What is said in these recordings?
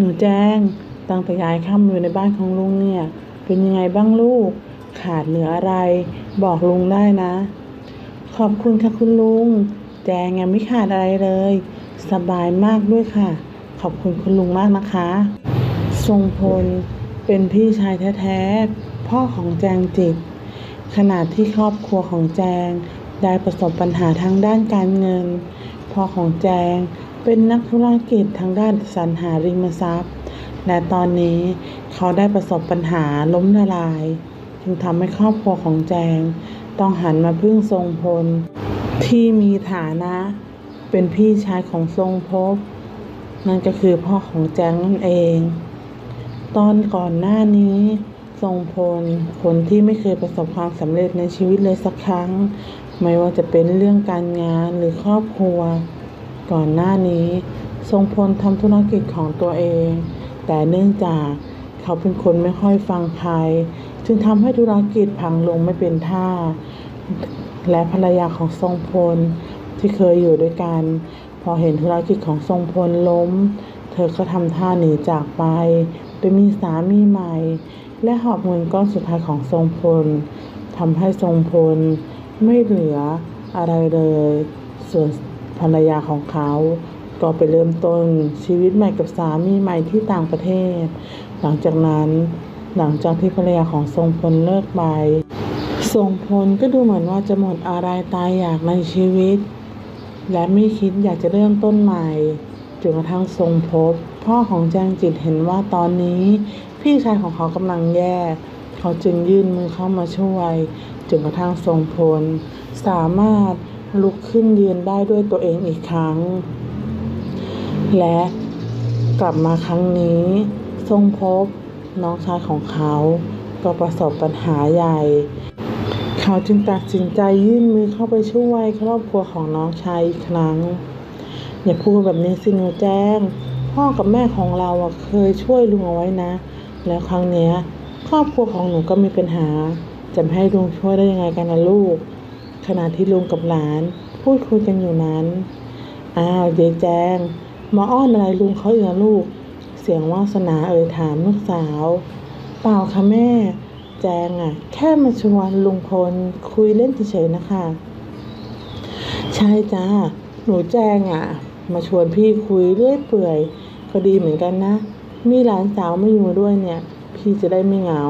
หนูแจ้งตั้งแต่ย้ายเข้ามาอยู่ในบ้านของลุงเนี่ย เป็นยังไงบ้างลูก ขาดเหลืออะไร บอกลุงได้นะ ขอบคุณค่ะคุณลุง แจงยังไม่ขาดอะไรเลย สบายมากด้วยค่ะ ขอบคุณคุณลุงมากนะคะ ทรงพลเป็นพี่ชายแท้ๆ พ่อของแจงจิตขณะที่ครอบครัวของแจงได้ประสบปัญหาทางด้านการเงิน พ่อของแจง เป็นนักธุรกิจทางด้านสรรหาริมทรัพย์ และตอนนี้เขาได้ประสบปัญหาล้มละลาย จึงทำให้ครอบครัวของแจง ต้องหันมาพึ่งทรงพล ที่มีฐานะ เป็นพี่ชายของทรงภพนั่นก็คือพ่อของแจงนั่นเอง ตอนก่อนหน้านี้ทรงพล คนที่ไม่เคยประสบความสำเร็จในชีวิตเลยสักครั้ง ไม่ว่าจะเป็นเรื่องการงานหรือครอบครัว ก่อนหน้านี้ ทรงพลทำธุรกิจของตัวเอง แต่เนื่องจากเขาเป็นคนไม่ค่อยฟังใคร จึงทำให้ธุรกิจพังลงไม่เป็นท่า และภรรยาของทรงพลที่เคยอยู่ด้วยกัน พอเห็นธุรกิจของทรงพลล้ม เธอก็ทำท่าหนีจากไปไปมีสามีใหม่ และหอบเงินก้อนสุดท้ายของทรงพลทำให้ทรงพลไม่เหลืออะไรเลยส่วน ภรรยาของเขา ก็ไปเริ่มต้นชีวิตใหม่กับสามีใหม่ที่ต่างประเทศ หลังจากนั้นหลังจากที่ภรรยาของทรงพลเลิกไป ทรงพลก็ดูเหมือนว่าจะหมดอะไรตายอยากในชีวิต และไม่คิดอยากจะเริ่มต้นใหม่จนกระทั่งทรงพบพ่อของแจงจิตเห็นว่าตอนนี้ พี่ชายของเขากำลังแย่ เขาจึงยื่นมือเข้ามาช่วยจนกระทั่งทรงพล สามารถ ลุกขึ้นยืนได้ด้วยตัวเองอีกครั้ง และกลับมาครั้งนี้ ทรงพบน้องชายของเขา ก็ประสบปัญหาใหญ่ เขาจึงตัดสินใจยื่นมือเข้าไปช่วยครอบครัวของน้องชายอีกครั้ง อย่าพูดแบบนี้สิหนูแจ้ง พ่อกับแม่ของเราเคยช่วยลุงเอาไว้นะ แล้วครั้งเนี้ยครอบครัวของหนูก็มีปัญหาจะให้ลุงช่วยได้ยังไงกันนะลูก ขณะที่ลุงกับหลาน พูดคุยกันอยู่นั้น อ้าวยายแจงมาอ้อนอะไรลุงเขาอีกลูก เสียงวาสนาเอ่ยถามลูกสาว เปล่าค่ะแม่ แจงอะ แค่มาชวนลุงพลคุยเล่นเฉยๆนะคะ ใช่จ้าหนูแจงอะ มาชวนพี่คุยเรื่อยเปื่อยก็ดีเหมือนกันนะ มีหลานสาวมาอยู่ด้วยเนี่ย พี่จะได้ไม่เหงา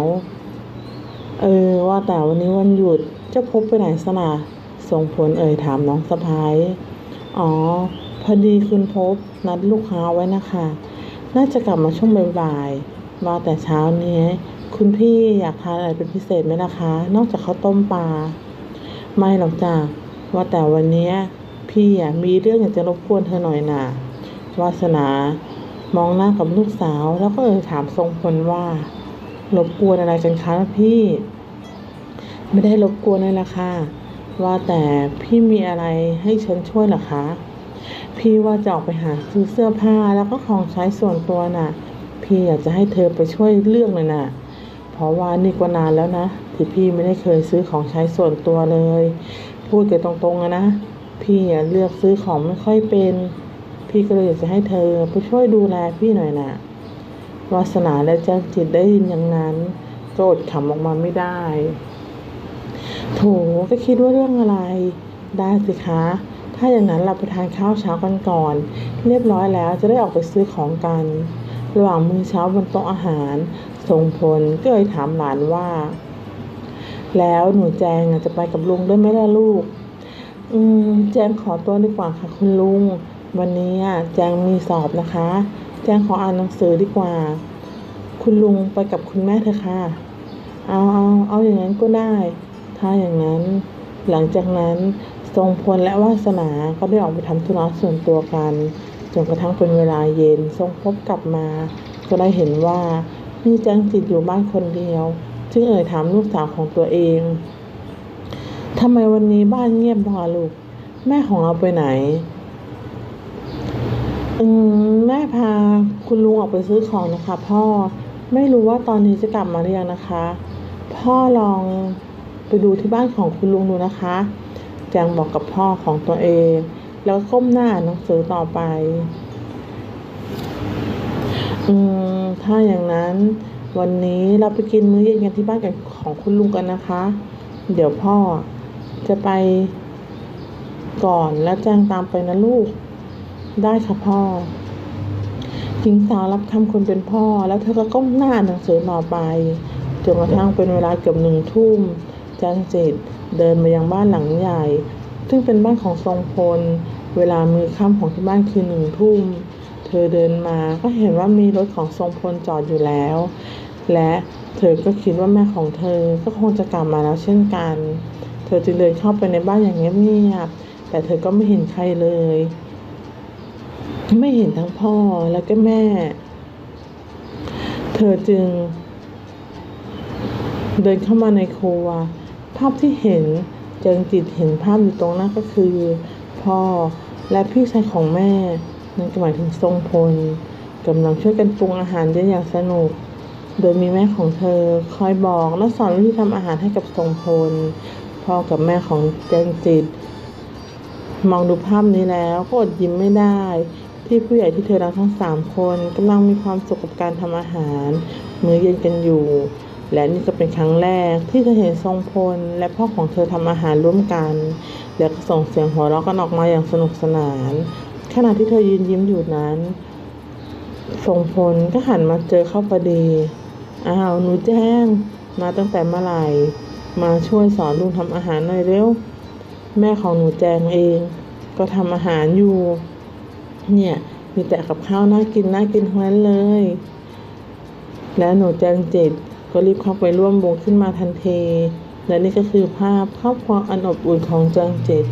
เออว่าแต่วันนี้วันหยุด เจะพบไปไหนสนะส่งผลเอ่ยถามน้องสะพ้ายอ๋อ พอดีคุณพบนัดลูกค้าไว้นะคะ น่าจะกลับมาช่วงบ่ายๆว่าแต่เช้านี้ คุณพี่อยากทานอะไรเป็นพิเศษไหมนะคะ นอกจากข้าวต้มปลา ไม่หรอกจ้ะว่าแต่วันนี้พี่มีเรื่องอยากจะรบกวนเธอหน่อยน่ะวาสนามองหน้ากับลูกสาวแล้วก็เอ่ยถามทรงพลว่า รบกวนอะไรกันคะพี่ ไม่ได้รบกวนเลยล่ะค่ะ ว่าแต่พี่มีอะไรให้ฉันช่วยหรอคะ พี่ว่าจะออกไปหาซื้อเสื้อผ้าแล้วก็ของใช้ส่วนตัวน่ะ พี่อยากจะให้เธอไปช่วยเลือกเลยน่ะ เพราะว่านี่ก็นานแล้วนะที่พี่ไม่ได้เคยซื้อของใช้ส่วนตัวเลย พูดกันตรงๆอะนะ พี่อะเลือกซื้อของไม่ค่อยเป็น พี่ก็เลยอยากจะให้เธอไปช่วยดูแลพี่หน่อยน่ะ วาสนาและแจ้งจิตได้ยินอย่างนั้นโก็อดขำออกมาไม่ได้ โถก็คิดว่าเรื่องอะไร ได้สิคะ ถ้าอย่างนั้นเราไปทานข้าวเช้ากันก่อน เรียบร้อยแล้วจะได้ออกไปซื้อของกัน ระหว่างมื้อเช้าบนโต๊ะอาหารทรงพลก็เลยถามหลานว่า แล้วหนูแจงจะไปกับลุงด้วยไหมล่ะลูก อืม แจงขอตัวดีกว่าค่ะคุณลุง วันนี้อะแจงมีสอบนะคะ แจงขออ่านหนังสือดีกว่า คุณลุงไปกับคุณแม่เถอะค่ะ เอาเอาเอาอย่างนั้นก็ได้ ถ้าอย่างนั้น หลังจากนั้นทรงพลและวาสนาก็ได้ออกไปทำธุระส่วนตัวกันจนกระทั่งเป็นเวลาเย็นทรงพบกลับมา ก็ได้เห็นว่ามีแจงจิตอยู่บ้านคนเดียว จึงเอ่ยถามลูกสาวของตัวเองทำไมวันนี้บ้านเงียบบ้าลูก แม่ของเราไปไหน อืมแม่พาคุณลุงออกไปซื้อของนะคะ พ่อไม่รู้ว่าตอนนี้จะกลับมาหรือยังนะคะ พ่อลอง ไปดูที่บ้านของคุณลุงดูนะคะแจงบอกกับพ่อของตัวเอง แล้วก้มหน้าหนังสือต่อไป อืม ถ้าอย่างนั้น วันนี้เราไปกินมื้อเย็นกันที่บ้านกันของคุณลุงกันนะคะ เดี๋ยวพ่อจะไปก่อนแล้วแจ้งตามไปนะลูก ได้ค่ะพ่อหญิงสาวรับคำคนเป็นพ่อ แล้วเธอก็ก้มหน้าหนังสือต่อไปจนกระทั่งเป็นเวลาเกือบหนึ่งทุ่ม จางจิตเดินมายังบ้านหลังใหญ่ ซึ่งเป็นบ้านของทรงพล เวลามือค่ำของที่บ้านคือหนึ่งทุ่ม เธอเดินมาก็เห็นว่ามีรถของทรงพลจอดอยู่แล้ว และเธอก็คิดว่าแม่ของเธอก็คงจะกลับมาแล้วเช่นกัน เธอจึงเดินเข้าไปในบ้านอย่างเงียบๆแต่เธอก็ไม่เห็นใครเลย ไม่เห็นทั้งพ่อและก็แม่ เธอจึงเดินเข้ามาในครัว ภาพที่เห็นเจิงจิตเห็นภาพอยู่ตรงหน้าก็คือ พ่อและพี่ชายของแม่นั่นก็หมายถึงทรงพลกำลังช่วยกันปรุงอาหารได้อย่างสนุก โดยมีแม่ของเธอคอยบอกและสอนวิธีทำอาหารให้กับทรงพล พ่อกับแม่ของเจงจิต มองดูภาพนี้แล้วก็อดยิ้มไม่ได้ ที่ผู้ใหญ่ที่เธอรักทั้งสามคนกำลังมีความสุขกับการทำอาหาร มื้อเย็นกันอยู่ และนี่ก็เป็นครั้งแรกที่เธอเห็นทรงพล และพ่อของเธอทำอาหารร่วมกัน แล้วก็ส่งเสียงหัวเราะกันออกมาอย่างสนุกสนาน ขณะที่เธอยืนยิ้มอยู่นั้น ทรงพลก็หันมาเจอเข้าพอดี อ้าวหนูแจ้ง มาตั้งแต่เมื่อไหร่ มาช่วยสอนลุงทำอาหารหน่อยเร็ว แม่ของหนูแจงเอง ก็ทำอาหารอยู่ เนี่ยมีแต่กับข้าวน่ากินน่ากินทั้งนั้นเลยและหนูแจงจิต ก็รีบเข้าไปร่วมวงขึ้นมาทันที และนี่ก็คือภาพครอบครัวอันอบอุ่นของแจงจิต